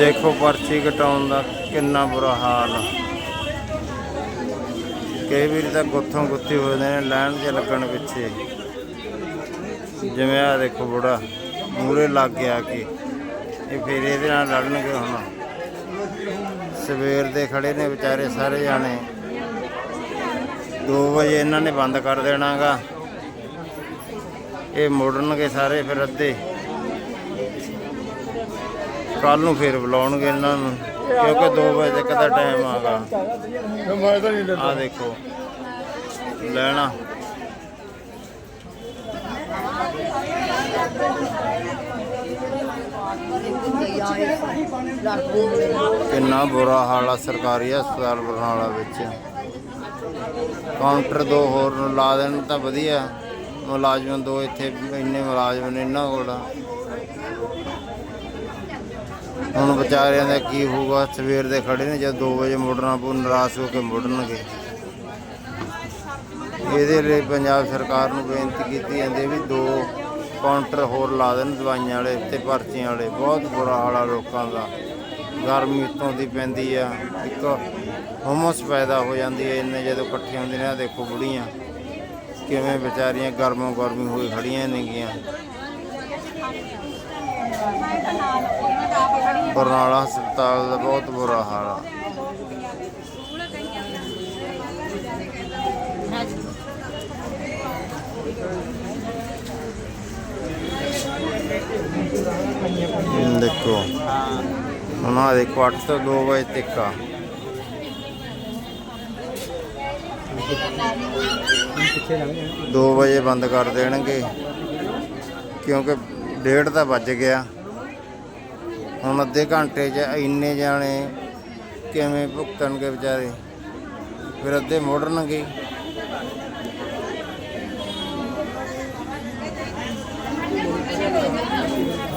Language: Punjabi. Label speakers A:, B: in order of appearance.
A: ਦੇਖੋ ਪਰਚੀ ਕਟਾਉਣ ਦਾ ਕਿੰਨਾ ਬੁਰਾ ਹਾਲ ਕਈ ਵਾਰੀ ਤਾਂ ਗੁੱਥੋਂ ਗੁੱਥੀ ਹੋ ਜਾਂਦੇ ਨੇ, ਲੈਣ 'ਚ ਲੱਗਣ ਪਿੱਛੇ। ਜਿਵੇਂ ਆ ਦੇਖੋ ਬੁੜਾ ਮੂਰੇ ਲੱਗ ਗਿਆ ਕਿ ਇਹ ਫਿਰ ਇਹਦੇ ਨਾਲ ਲੜਨਗੇ ਹੁਣ। ਸਵੇਰ ਦੇ ਖੜੇ ਨੇ ਵਿਚਾਰੇ ਸਾਰੇ ਜਾਣੇ। 2 ਵਜੇ ਇਹਨਾਂ ਨੇ ਬੰਦ ਕਰ ਦੇਣਾਗਾ। ਇਹ ਮੁੜਨਗੇ ਸਾਰੇ ਫਿਰ ਅੱਧੇ। ਕੱਲ ਨੂੰ ਫਿਰ ਬੁਲਾਉਣਗੇ ਇਹਨਾਂ ਨੂੰ, ਕਿਉਂਕਿ 2 ਵਜੇ ਤੱਕ ਦਾ ਟਾਈਮ ਆਗਾ
B: ਮੈਂ ਤਾਂ
A: ਆ ਦੇਖੋ, ਲੈਣਾ। ਕਿੰਨਾ ਬੁਰਾ ਹਾਲ ਆ ਸਰਕਾਰੀ ਹਸਪਤਾਲ ਬਰਨਾਲਾ ਵਿੱਚ। ਕਾਊਂਟਰ ਦੋ ਹੋਰ ਨੂੰ ਲਾ ਦੇਣ ਤਾਂ ਵਧੀਆ। ਮੁਲਾਜ਼ਮ ਦੋ ਇੱਥੇ, ਇੰਨੇ ਮੁਲਾਜ਼ਮ ਨੇ ਇਹਨਾਂ ਕੋਲ। ਹੁਣ ਵਿਚਾਰਿਆਂ ਦਾ ਕੀ ਹੋਊਗਾ, ਸਵੇਰ ਦੇ ਖੜੇ ਨੇ ਜਦ 2 ਵਜੇ ਮੁੜਨਾ ਪਊ, ਨਿਰਾਸ਼ ਹੋ ਕੇ ਮੁੜਨਗੇ। ਇਹਦੇ ਲਈ ਪੰਜਾਬ ਸਰਕਾਰ ਨੂੰ ਬੇਨਤੀ ਕੀਤੀ ਜਾਂਦੀ ਹੈ ਵੀ ਦੋ ਕਾਊਂਟਰ ਹੋਰ ਲਾ ਦੇਣ ਦਵਾਈਆਂ ਵਾਲੇ ਤੇ ਪਰਚੀਆਂ ਵਾਲੇ। ਬਹੁਤ ਬੁਰਾ ਹਾਲ ਆ ਲੋਕਾਂ ਦਾ। ਗਰਮੀ ਉੱਤੋਂ ਦੀ ਪੈਂਦੀ ਆ। ਇੱਕ ਹਮਸ ਪੈਦਾ ਹੋ ਜਾਂਦੀ ਹੈ ਇੰਨੇ ਜਦੋਂ ਇਕੱਠੇ ਹੁੰਦੇ ਨੇ, ਆਹ ਦੇਖੋ ਬੁੜੀਆਂ। ਕਿਵੇਂ ਵਿਚਾਰੀਆਂ ਗਰਮੋਂ ਗਰਮੀ ਹੋਈ ਖੜੀਆਂ ਨੇਗੀਆਂ। ਬਰਨਾਲਾ ਹਸਪਤਾਲ ਦਾ ਬਹੁਤ ਬੁਰਾ ਹਾਲ ਆ। ਦੇਖੋ। ਉਹਨਾਂ ਦੇ ਦੇਖੋ 8 ਤੋਂ 2 ਵਜੇ ਤੱਕ ਆ।
B: ਪਿੱਛੇ ਲੰਘ
A: 2 ਵਜੇ ਬੰਦ ਕਰ ਦੇਣਗੇ, ਕਿਉਂਕਿ ਡੇਢ ਤਾਂ ਵੱਜ ਗਿਆ। ਹੁਣ ਅੱਧੇ ਘੰਟੇ 'ਚ ਇੰਨੇ ਜਾਣੇ ਕਿਵੇਂ ਭੁਗਤਣਗੇ ਵਿਚਾਰੇ? ਫਿਰ ਅੱਧੇ ਮੋੜਨਗੇ।